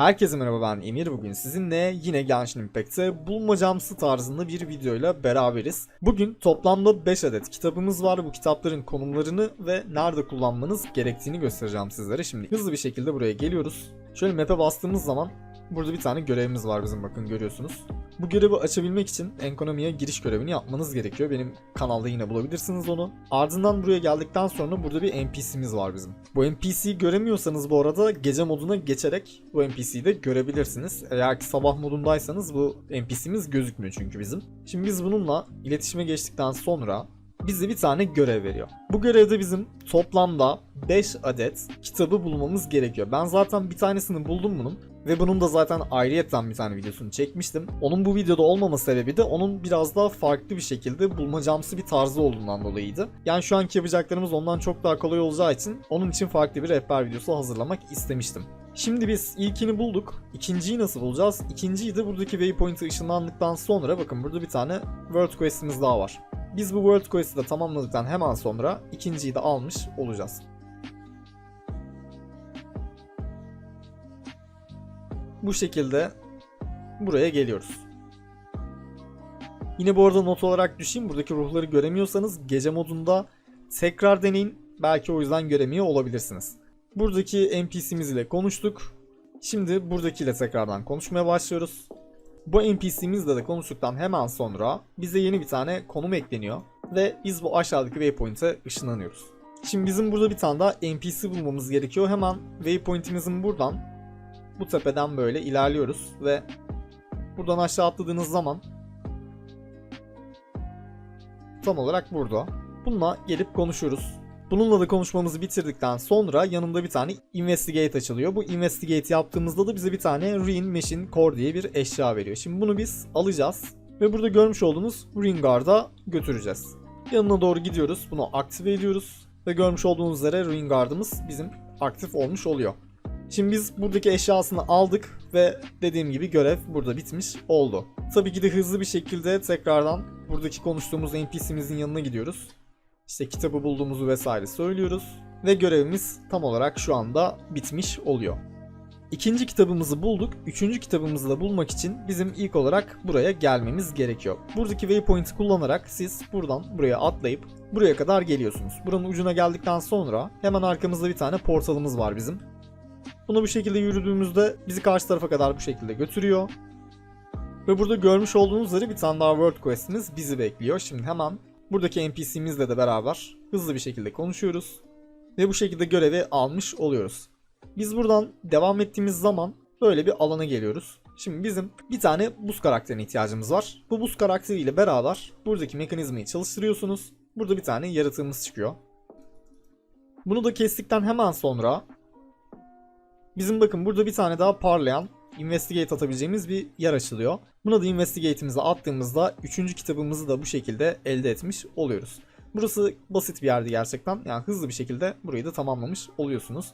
Herkese merhaba ben Emir bugün sizinle yine Genshin Impact'te bulmacamsı tarzında bir videoyla beraberiz. Bugün toplamda 5 adet kitabımız var. Bu kitapların konumlarını ve nerede kullanmanız gerektiğini göstereceğim sizlere. Şimdi hızlı bir şekilde buraya geliyoruz. Şöyle map'e bastığımız zaman burada bir tane görevimiz var bizim bakın görüyorsunuz. Bu görevi açabilmek için ekonomiye giriş görevini yapmanız gerekiyor. Benim kanalda yine bulabilirsiniz onu. Ardından buraya geldikten sonra burada bir NPC'miz var bizim. Bu NPC'yi göremiyorsanız bu arada gece moduna geçerek bu NPC'yi de görebilirsiniz. Eğer ki sabah modundaysanız bu NPC'miz gözükmüyor çünkü bizim. Şimdi biz bununla iletişime geçtikten sonra bize bir tane görev veriyor. Bu görevde bizim toplamda 5 adet kitabı bulmamız gerekiyor. Ben zaten bir tanesini buldum bunun. Ve bunun da zaten ayrıyetten bir tane videosunu çekmiştim. Onun bu videoda olmama sebebi de onun biraz daha farklı bir şekilde bulmacamsı bir tarzı olduğundan dolayıydı. Yani şu anki yapacaklarımız ondan çok daha kolay olacağı için onun için farklı bir rehber videosu hazırlamak istemiştim. Şimdi biz ilkini bulduk. İkinciyi nasıl bulacağız? İkinciyi de buradaki waypoint'e ışınlandıktan sonra bakın burada bir tane World Quest'imiz daha var. Biz bu World Quest'i de tamamladıktan hemen sonra ikinciyi de almış olacağız. Bu şekilde buraya geliyoruz. Yine bu arada not olarak düşeyim. Buradaki ruhları göremiyorsanız gece modunda tekrar deneyin. Belki o yüzden göremiyor olabilirsiniz. Buradaki NPC'miz ile konuştuk. Şimdi buradakiyle tekrardan konuşmaya başlıyoruz. Bu NPC'mizle de konuştuktan hemen sonra bize yeni bir tane konum ekleniyor. Ve biz bu aşağıdaki waypoint'e ışınlanıyoruz. Şimdi bizim burada bir tane daha NPC bulmamız gerekiyor. Hemen waypoint'imizin buradan bu tepeden böyle ilerliyoruz ve buradan aşağı atladığınız zaman tam olarak burada. Bununla gelip konuşuyoruz. Bununla da konuşmamızı bitirdikten sonra yanında bir tane investigate açılıyor. Bu investigate yaptığımızda da bize bir tane Ring Machine Core diye bir eşya veriyor. Şimdi bunu biz alacağız ve burada görmüş olduğunuz Ring Guard'a götüreceğiz. Yanına doğru gidiyoruz. Bunu aktive ediyoruz ve görmüş olduğunuz üzere Ring Guard'ımız bizim aktif olmuş oluyor. Şimdi biz buradaki eşyasını aldık ve dediğim gibi görev burada bitmiş oldu. Tabii ki de hızlı bir şekilde tekrardan buradaki konuştuğumuz NPC'mizin yanına gidiyoruz. İşte kitabı bulduğumuzu vesaire söylüyoruz ve görevimiz tam olarak şu anda bitmiş oluyor. İkinci kitabımızı bulduk. Üçüncü kitabımızı da bulmak için bizim ilk olarak buraya gelmemiz gerekiyor. Buradaki waypoint'i kullanarak siz buradan buraya atlayıp buraya kadar geliyorsunuz. Buranın ucuna geldikten sonra hemen arkamızda bir tane portalımız var bizim. Bunu bu şekilde yürüdüğümüzde bizi karşı tarafa kadar bu şekilde götürüyor. Ve burada görmüş olduğunuz üzere bir tane daha World Quest'imiz bizi bekliyor. Şimdi hemen buradaki NPC'mizle de beraber hızlı bir şekilde konuşuyoruz. Ve bu şekilde görevi almış oluyoruz. Biz buradan devam ettiğimiz zaman böyle bir alana geliyoruz. Şimdi bizim bir tane buz karakterine ihtiyacımız var. Bu buz karakteriyle beraber buradaki mekanizmayı çalıştırıyorsunuz. Burada bir tane yaratığımız çıkıyor. Bunu da kestikten hemen sonra Bizim bakın burada bir tane daha parlayan investigate atabileceğimiz bir yer açılıyor. Buna da investigate'imizi attığımızda 3. kitabımızı da bu şekilde elde etmiş oluyoruz. Burası basit bir yerdi gerçekten. Yani hızlı bir şekilde burayı da tamamlamış oluyorsunuz.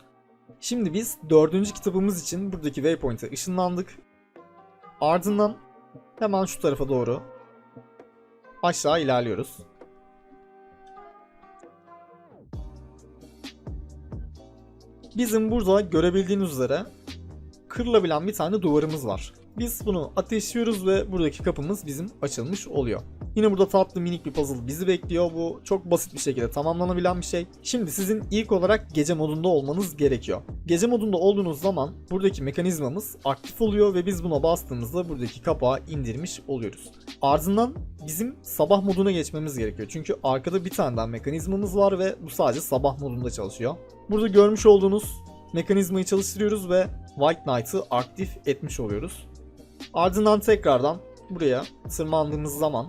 Şimdi biz 4. kitabımız için buradaki waypoint'e ışınlandık. Ardından hemen şu tarafa doğru aşağı ilerliyoruz. Bizim burada görebildiğiniz üzere kırılabilen bir tane duvarımız var. Biz bunu ateşliyoruz ve buradaki kapımız bizim açılmış oluyor. Yine burada tatlı minik bir puzzle bizi bekliyor. Bu çok basit bir şekilde tamamlanabilen bir şey. Şimdi sizin ilk olarak gece modunda olmanız gerekiyor. Gece modunda olduğunuz zaman buradaki mekanizmamız aktif oluyor ve biz buna bastığımızda buradaki kapağı indirmiş oluyoruz. Ardından bizim sabah moduna geçmemiz gerekiyor. Çünkü arkada bir tane daha mekanizmamız var ve bu sadece sabah modunda çalışıyor. Burada görmüş olduğunuz mekanizmayı çalıştırıyoruz ve White Knight'ı aktif etmiş oluyoruz. Ardından tekrardan buraya tırmandığımız zaman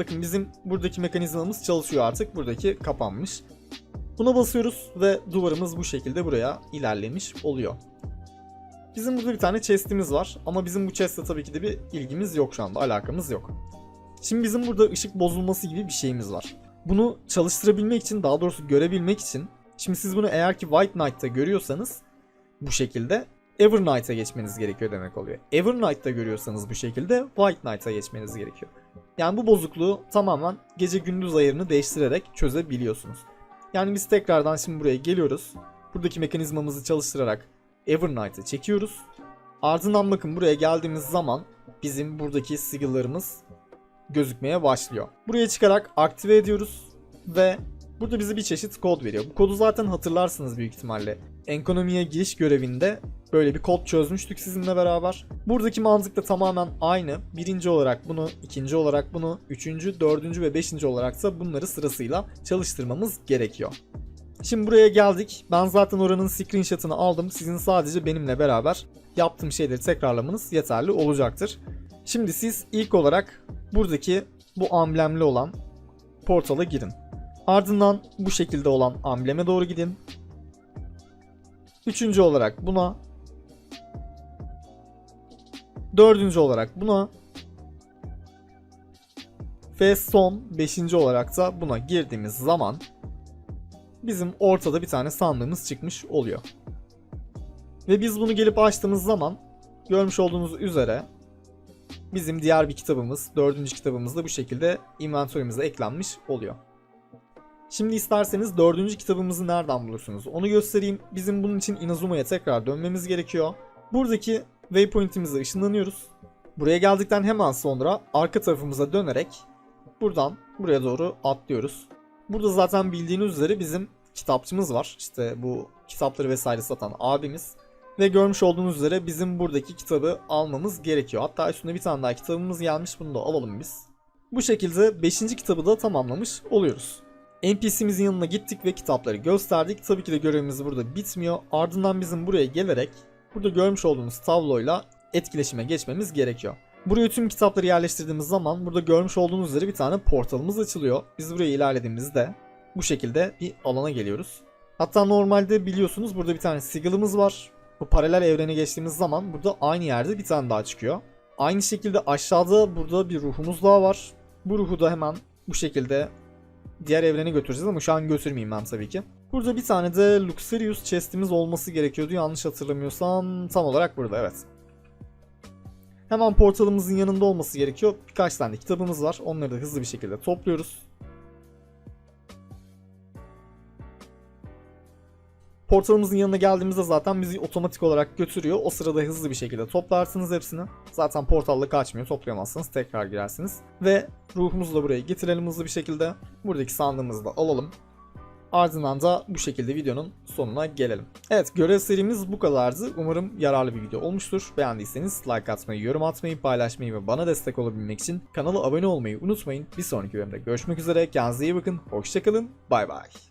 bakın bizim buradaki mekanizmamız çalışıyor artık. Buradaki kapanmış. Buna basıyoruz ve duvarımız bu şekilde buraya ilerlemiş oluyor. Bizim burada bir tane chest'imiz var ama bizim bu chest'le tabii ki de bir ilgimiz yok şu anda, alakamız yok. Şimdi bizim burada ışık bozulması gibi bir şeyimiz var. Bunu çalıştırabilmek için, daha doğrusu görebilmek için, şimdi siz bunu eğer ki White Knight'ta görüyorsanız bu şekilde Evernight'a geçmeniz gerekiyor demek oluyor. Evernight'ta görüyorsanız bu şekilde White Knight'a geçmeniz gerekiyor. Yani bu bozukluğu tamamen gece gündüz ayarını değiştirerek çözebiliyorsunuz. Yani biz tekrardan şimdi buraya geliyoruz. Buradaki mekanizmamızı çalıştırarak Evernight'ı çekiyoruz. Ardından bakın buraya geldiğimiz zaman bizim buradaki sigel'larımız gözükmeye başlıyor. Buraya çıkarak aktive ediyoruz ve burada bize bir çeşit kod veriyor. Bu kodu zaten hatırlarsınız büyük ihtimalle. Ekonomiye giriş görevinde böyle bir kod çözmüştük sizinle beraber. Buradaki mantık da tamamen aynı. Birinci olarak bunu, ikinci olarak bunu, üçüncü, dördüncü ve beşinci olarak da bunları sırasıyla çalıştırmamız gerekiyor. Şimdi buraya geldik. Ben zaten oranın screenshot'ını aldım. Sizin sadece benimle beraber yaptığım şeyleri tekrarlamanız yeterli olacaktır. Şimdi siz ilk olarak buradaki bu amblemli olan portala girin. Ardından bu şekilde olan ambleme doğru gidin. Üçüncü olarak buna. Dördüncü olarak buna. Ve son beşinci olarak da buna girdiğimiz zaman bizim ortada bir tane sandığımız çıkmış oluyor. Ve biz bunu gelip açtığımız zaman görmüş olduğunuz üzere bizim diğer bir kitabımız, dördüncü kitabımız da bu şekilde inventörümüze eklenmiş oluyor. Şimdi isterseniz dördüncü kitabımızı nereden bulursunuz? Onu göstereyim. Bizim bunun için Inazuma'ya tekrar dönmemiz gerekiyor. Buradaki waypoint'imize ışınlanıyoruz. Buraya geldikten hemen sonra arka tarafımıza dönerek buradan buraya doğru atlıyoruz. Burada zaten bildiğiniz üzere bizim kitapçımız var. İşte bu kitapları vesaire satan abimiz. Ve görmüş olduğunuz üzere bizim buradaki kitabı almamız gerekiyor. Hatta üstünde bir tane daha kitabımız gelmiş. Bunu da alalım biz. Bu şekilde 5. kitabı da tamamlamış oluyoruz. NPC'mizin yanına gittik ve kitapları gösterdik. Tabii ki de görevimiz burada bitmiyor. Ardından bizim buraya gelerek burada görmüş olduğumuz tabloyla etkileşime geçmemiz gerekiyor. Buraya tüm kitapları yerleştirdiğimiz zaman burada görmüş olduğunuz üzere bir tane portalımız açılıyor. Biz buraya ilerlediğimizde bu şekilde bir alana geliyoruz. Hatta normalde biliyorsunuz burada bir tane sigel'ımız var. Bu paralel evrene geçtiğimiz zaman burada aynı yerde bir tane daha çıkıyor. Aynı şekilde aşağıda burada bir ruhumuz daha var. Bu ruhu da hemen bu şekilde diğer evrene götüreceğiz ama şu an götürmeyeyim ben tabii ki. Burada bir tane de Luxurious chest'imiz olması gerekiyordu yanlış hatırlamıyorsam tam olarak burada evet. Hemen portalımızın yanında olması gerekiyor. Birkaç tane kitabımız var. Onları da hızlı bir şekilde topluyoruz. Portalımızın yanına geldiğimizde zaten bizi otomatik olarak götürüyor. O sırada hızlı bir şekilde toplarsınız hepsini. Zaten portalla kaçmıyor. Toplayamazsınız. Tekrar girersiniz. Ve ruhumuzu da buraya getirelim hızlı bir şekilde. Buradaki sandığımızı da alalım. Ardından da bu şekilde videonun sonuna gelelim. Evet görev serimiz bu kadardı. Umarım yararlı bir video olmuştur. Beğendiyseniz like atmayı, yorum atmayı, paylaşmayı ve bana destek olabilmek için kanala abone olmayı unutmayın. Bir sonraki bölümde görüşmek üzere. Kendinize iyi bakın. Hoşçakalın. Bay bay.